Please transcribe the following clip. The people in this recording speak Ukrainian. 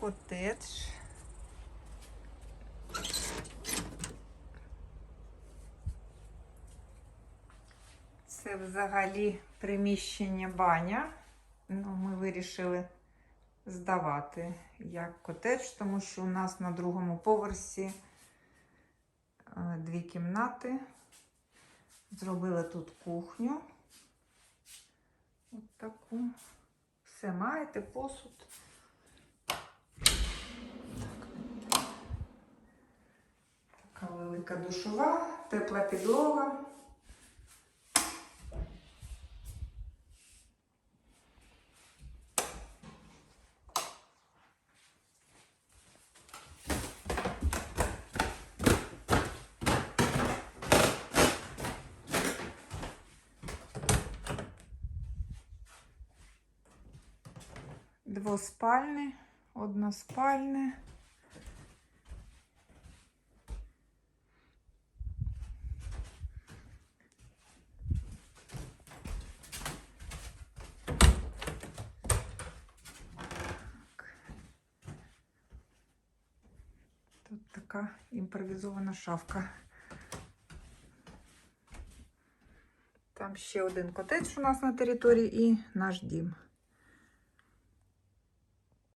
котедж. Це взагалі приміщення баня. Ну, ми вирішили здавати як котедж, тому що у нас на другому поверсі е, дві кімнати. Зробили тут кухню. От таку. Все маєте, посуд. Така душова, тепла підлога. Двоспальне, односпальне. Так. Тут така імпровізована шафка. Там ще один котедж у нас на території і наш дім.